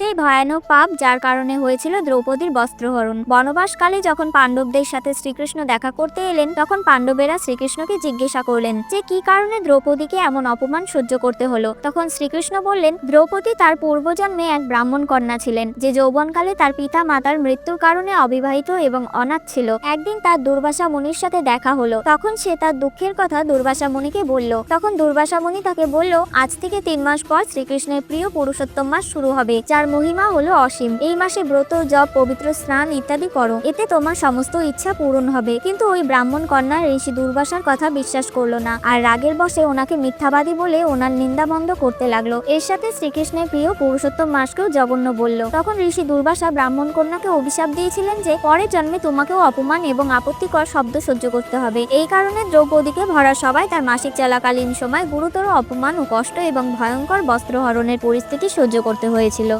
সেই ভয়ানক পাপ যার কারণে হয়েছিল দ্রৌপদীর বস্ত্রহরণ। বনবাসকালে যখন পাণ্ডবদের সাথে শ্রীকৃষ্ণ দেখা করতে এলেন, তখন পাণ্ডবেরা শ্রীকৃষ্ণকে জিজ্ঞাসা করলেন যে, কি কারণে দ্রৌপদীকে এমন অপমান সহ্য করতে হলো? তখন শ্রীকৃষ্ণ বললেন, দ্রৌপদী তার পূর্বজন্মে এক ব্রাহ্মণ কন্যা ছিলেন, যে যৌবনকালে তার পিতা মাতার মৃত্যুর কারণে অবিবাহিত এবং অনাথ ছিল। একদিন তার দুর্বাসা মুনির সাথে দেখা হলো। তখন সে তার দুঃখের কথা দুর্বাসা মুনিকে বলল। তখন দুর্বাসা মুনি তাকে বলল, আজ থেকে তিন মাস পর শ্রীকৃষ্ণের প্রিয় পুরুষোত্তম মাস শুরু হবে, যার মহিমা হলো অসীম। এই মাসে ব্রত, জপ, পবিত্র স্নান ইত্যাদি করো। এতে তোমার সমস্ত ইচ্ছা পূরণ হবে। কিন্তু ওই ব্রাহ্মণ কন্যা ঋষি দুর্বাসার কথা বিশ্বাস করল না। আর রাগের বসে ওনাকে মিথ্যাবাদী বলে ওনার নিন্দাবন্ধ করতে লাগল। এর সাথে শ্রীকৃষ্ণের প্রিয় পুরুষোত্তম মাসকেও জঘন্য বলল। তখন ঋষি দুর্বাসা ব্রাহ্মণ কন্যাকে অভিশাপ দিয়েছিলেন যে, পরের জন্মে তোমাকেও অপমান এবং আপত্তিকর শব্দ সহ্য করতে হবে। এই কারণে দ্রৌপদীকে ভরা সবাই তার মাসিক চলাকালীন সময় গুরুতর অপমান ও কষ্ট এবং ভয়ঙ্কর বস্ত্রহরণের পরিস্থিতি সহ্য করতে হয়েছিল।